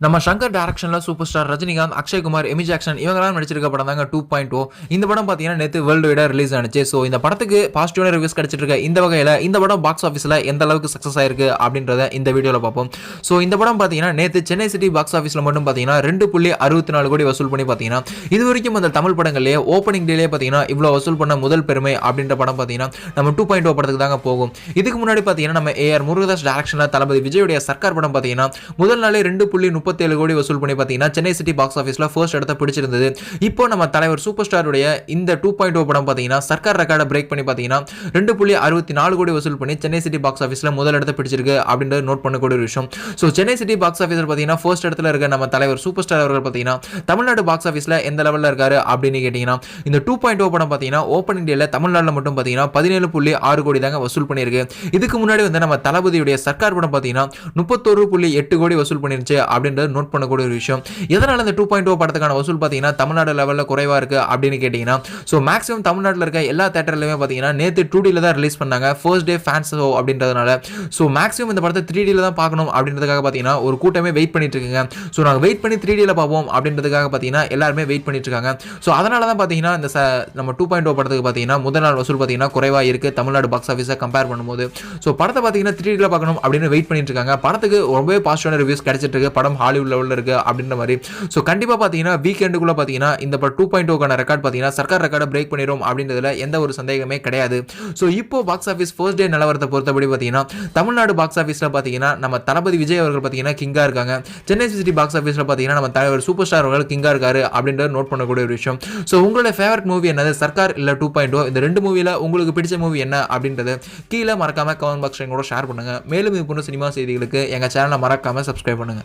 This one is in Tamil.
நம்ம Shankar டேரக்ஷனில் super star Rajinikanth Akshaykumar Amy Jackson இவங்கெல்லாம் நடிச்சிருக்க படம் தாங்க டூ பாயிண்ட் ஓ இந்த படம் பார்த்தீங்கன்னா நேற்று வேர்ல்டு வைடாக ரிலீஸ் ஆனிச்சு. ஸோ இந்த படத்துக்கு பாசிட்டிவான ரிவ்யூஸ் கிடச்சிருக்க இருக்க இந்த வகையில் இந்த படம் பாக்ஸ் ஆஃபீஸில் எந்த அளவுக்கு சக்ஸஸ் ஆயிருக்கு அப்படின்றத இந்த வீடியோவில் பார்ப்போம். ஸோ இந்த படம் பார்த்தீங்கன்னா நேற்று சென்னை சிட்டி பாக்ஸ் ஆஃபீஸில் மட்டும் பார்த்தீங்கன்னா ரெண்டு புள்ளி அறுபத்தி நாலு கோடி வசூல் பண்ணி பார்த்தீங்கன்னா இது வரைக்கும் அந்த தமிழ் படங்கள்லேயே ஓப்பனிங் டேலே பார்த்தீங்கன்னா இவ்வளோ வசூல் பண்ண முதல் பெருமை அப்படின்ற படம் பார்த்தீங்கன்னா நம்ம டூ பாயிண்ட் ஓ படத்துக்கு தாங்க போகும். இதுக்கு முன்னாடி பார்த்தீங்கன்னா நம்ம ஏஆர் முருகதாஸ் டேரக்ஷனில் தளபதி விஜயுடைய சர்க்கார் படம் பார்த்தீங்கன்னா முதல் நாளே ரெண்டு புள்ளி முப்பத்தேழு கோடி வசூல் பண்ணி பார்த்தீங்கன்னா சென்னை சிட்டி பாக்ஸ் ஆஃபீஸில் ஃபர்ஸ்ட் இடத்த பிடிச்சிருந்தது. இப்போ நம்ம தலைவர் சூப்பர் ஸ்டாருடைய இந்த டூ பாயிண்ட் ஓ படம் பார்த்தீங்கன்னா சர்க்கார் ரெக்கார்டை பிரேக் பண்ணி பார்த்தீங்கன்னா ரெண்டு புள்ளி அறுபத்தி நாலு கோடி வசூல் பண்ணி சென்னை சிட்டி பாக்ஸ் ஆஃபீஸில் முதல் இடத்த பிடிச்சிருக்கு அப்படின்றது நோட் பண்ணக்கூடிய ஒரு விஷயம். ஸோ சென்னை சிட்டி பாக்ஸ் ஆஃபீஸில் பார்த்தீங்கன்னா ஃபர்ஸ்ட் இடத்துல இருக்க நம்ம தலைவர் சூப்பர் ஸ்டார் அவர்கள் பார்த்தீங்கன்னா தமிழ்நாடு பாக்ஸ் ஆஃபீஸில் எந்த லெவலில் இருக்காரு அப்படின்னு கேட்டிங்கன்னா இந்த டூ பாயிண்ட் ஓ படம் பார்த்தீங்கன்னா ஓப்பன் இந்தியாவில் தமிழ்நாட்டில் மட்டும் பார்த்தீங்கன்னா பதினேழு புள்ளி ஆறு கோடி தாங்க வசூல் பண்ணியிருக்கு. இதுக்கு முன்னாடி வந்து நம்ம தளபதியுடைய சர்க்கார் படம் பார்த்தீங்கன்னா முப்பத்தொரு புள்ளி எட்டு கோடி வசூல் பண்ணிருச்சு அப்படின்னு அப்படின்றது நோட் பண்ணக்கூடிய ஒரு விஷயம். எதனால இந்த டூ பாயிண்ட் ஓ படத்துக்கான வசூல் பார்த்தீங்கன்னா தமிழ்நாடு லெவலில் குறைவாக இருக்கு அப்படின்னு கேட்டிங்கன்னா ஸோ மேக்ஸிமம் தமிழ்நாட்டில் இருக்க எல்லா தேட்டர்லையுமே பார்த்தீங்கன்னா நேற்று டூ டியில் தான் ரிலீஸ் பண்ணாங்க. ஃபர்ஸ்ட் டே ஃபேன்ஸ் ஷோ அப்படின்றதுனால. ஸோ மேக்ஸிமம் இந்த படத்தை த்ரீ டியில் தான் பார்க்கணும் அப்படின்றதுக்காக பார்த்தீங்கன்னா ஒரு கூட்டமே வெயிட் பண்ணிட்டு இருக்குங்க. ஸோ நாங்கள் வெயிட் பண்ணி த்ரீ டியில் பார்ப்போம் அப்படின்றதுக்காக பார்த்தீங்கன்னா எல்லாருமே வெயிட் பண்ணிட்டு இருக்காங்க. ஸோ அதனால தான் பார்த்தீங்கன்னா இந்த ச- நம்ம டூ பாயிண்ட் ஓ படத்துக்கு பார்த்தீங்கன்னா முதல் நாள் வசூல் பார்த்தீங்கன்னா குறைவாக இருக்கு. தமிழ்நாடு பாக்ஸ் ஆஃபீஸை கம்பேர் பண்ணும்போது. ஸோ படத்தை பார்த்தீங்கன்னா த்ரீ டியில் பார்க்கணும் அப்படின்னு வெயிட் பண்ணிட்டு இருக்காங்க. படத்துக்கு ரொம்பவே பாசிட்டிவான ரிவ்யூஸ் கிடைச்சிட்டு இருக்கு. படம் ஹாலிவுட் லெவலில் இருக்குது அப்படின்ற மாதிரி. ஸோ கண்டிப்பாக பார்த்தீங்கன்னா வீக்கெண்டுக்குள்ளே பார்த்தீங்கன்னா இந்த டூ பாயிண்ட் ஓக்கான oh ரெக்கார்ட் பார்த்தீங்கன்னா சர்க்கார் ரெக்கார்டை பிரேக் பண்ணிடும் அப்படின்றதுல எந்த ஒரு சந்தேகமே கிடையாது. ஸோ இப்போ பாக்ஸ் ஆஃபீஸ் ஃபர்ஸ்ட் டே நிலவரத்தை பொறுத்தபடி பார்த்தீங்கன்னா தமிழ்நாடு பாக்ஸ் ஆஃபீஸில் பார்த்தீங்கன்னா நம்ம தளபதி விஜய் அவர்கள் பார்த்தீங்கன்னா கிங்காக இருக்காங்க. சென்னை சிட்டி பாக்ஸ் ஆஃபீஸில் பார்த்தீங்கன்னா நம்ம தலைவர் சூப்பர் ஸ்டார் அவர்கள் கிங்காக இருக்காரு அப்படின்றத நோட் பண்ணக்கூடிய ஒரு விஷயம். ஸோ உங்களோட ஃபேவரட் மூவி என்னது? சர்க்கார் இல்லை டூ பாயிண்ட் இந்த ரெண்டு மூவியில் உங்களுக்கு பிடிச்ச மூவி என்ன அப்படின்றது கீழே மறக்காமல் கமெண்ட் பாக்ஸ் கூட ஷேர் பண்ணுங்கள் மேலும் இது போன்ற சினிமா செய்திகளுக்கு எங்கள் சேனலை மறக்காமல் சப்ஸ்கிரைப் பண்ணுங்க.